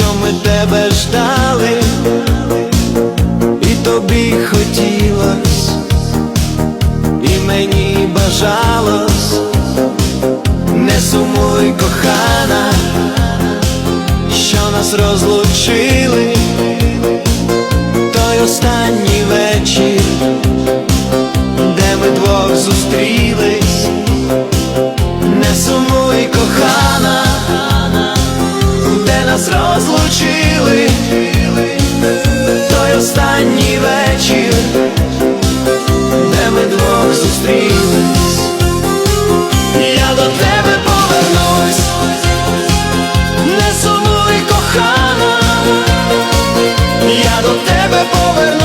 що ми тебе ждали, і тобі хотілось, і мені бажалось, не сумуй, кохана, що нас розлучили, той останній розлучили, той останній вечір, де ми двох зустрілись, я до тебе повернусь, не сумуй, кохана, я до тебе повернусь,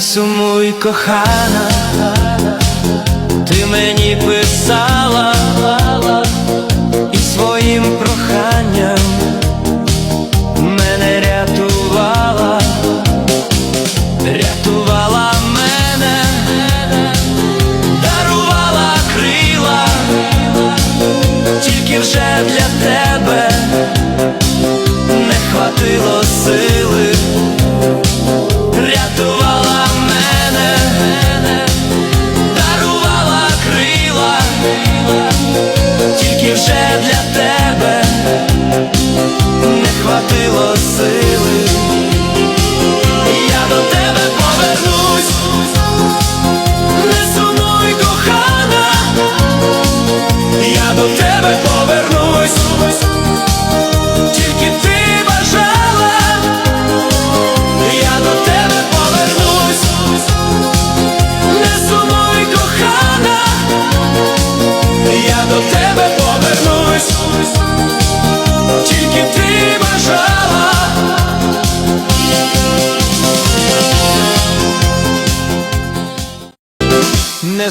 Сумуй, кохана, ти мені писала і своїм проханням мене рятувала, рятувала мене, дарувала крила, тільки вже для тебе до тебе повернусь,